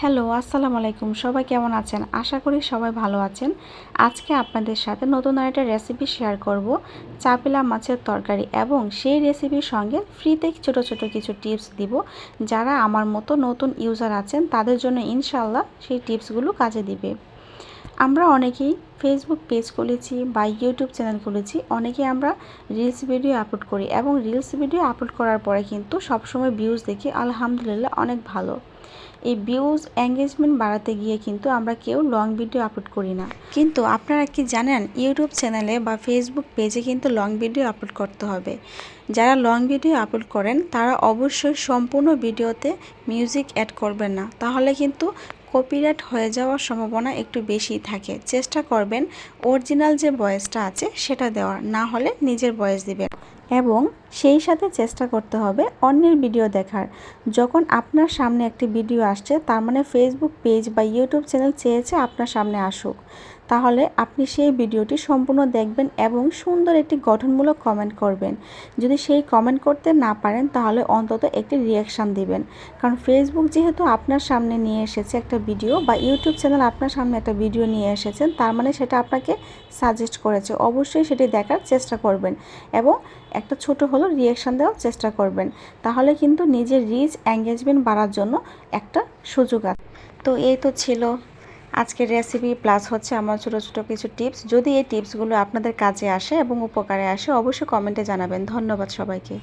Hello, আসসালামু আলাইকুম। সবাই কেমন আছেন? আশা করি সবাই ভালো আছেন। আজকে আপনাদের সাথে নতুন আরেকটা রেসিপি শেয়ার করব, চাপিলা মাছের তরকারি এবং সেই রেসিপির সঙ্গে ফ্রিতে ছোট ছোট কিছু টিপস দিব। যারা আমার মতো নতুন ইউজার আছেন, তাদের জন্য ইনশাল্লাহ সেই টিপসগুলো কাজে দিবে। আমরা অনেকেই ফেসবুক পেজ খুলেছি বা ইউটিউব চ্যানেল খুলেছি, অনেকেই আমরা রিলস ভিডিও আপলোড করি এবং রিলস ভিডিও আপলোড করার পরে কিন্তু সবসময় ভিউজ দেখি, আলহামদুলিল্লাহ অনেক ভালো। এই ভিউজ এঙ্গেজমেন্ট বাড়াতে গিয়ে কিন্তু আমরা কেউ লং ভিডিও আপলোড করি না। কিন্তু আপনারা কি জানেন ইউটিউব চ্যানেলে বা ফেসবুক পেজে কিন্তু লং ভিডিও আপলোড করতে হবে। যারা লং ভিডিও আপলোড করেন, তারা অবশ্যই সম্পূর্ণ ভিডিওতে মিউজিক অ্যাড করবেন না। তাহলে কিন্তু কপিরাইট হয়ে যাওয়ার সম্ভাবনা একটু বেশি থাকে। চেষ্টা করবেন অরিজিনাল যে ভয়েসটা আছে সেটা দেওয়ার, না হলে নিজের ভয়েস দিবেন। এবং সেই সাথে চেষ্টা করতে হবে অন্যের ভিডিও দেখার। যখন আপনার সামনে একটি ভিডিও আসছে, তার মানে ফেসবুক পেজ বা ইউটিউব চ্যানেল চেয়েছে আপনার সামনে আসুক। তাহলে আপনি সেই ভিডিওটি সম্পূর্ণ দেখবেন এবং সুন্দর একটি গঠনমূলক কমেন্ট করবেন। যদি সেই কমেন্ট করতে না পারেন, তাহলে অন্তত একটি রিয়াকশান দিবেন। কারণ ফেসবুক যেহেতু আপনার সামনে নিয়ে এসেছে একটা ভিডিও বা ইউটিউব চ্যানেল আপনার সামনে একটা ভিডিও নিয়ে এসেছেন, তার মানে সেটা আপনাকে সাজেস্ট করেছে। অবশ্যই সেটি দেখার চেষ্টা করবেন এবং একটা ছোট হলো রিয়াকশান দেওয়ার চেষ্টা করবেন। তাহলে কিন্তু নিজের রিচ এঙ্গেজমেন্ট বাড়ার জন্য একটা সুযোগ আছে। তো এই তো ছিল আজকের রেসিপি প্লাস হচ্ছে আমার ছোটো ছোটো কিছু টিপস যদি এই টিপসগুলো আপনাদের কাজে আসে এবং উপকারে আসে, অবশ্যই কমেন্টে জানাবেন। ধন্যবাদ সবাইকে।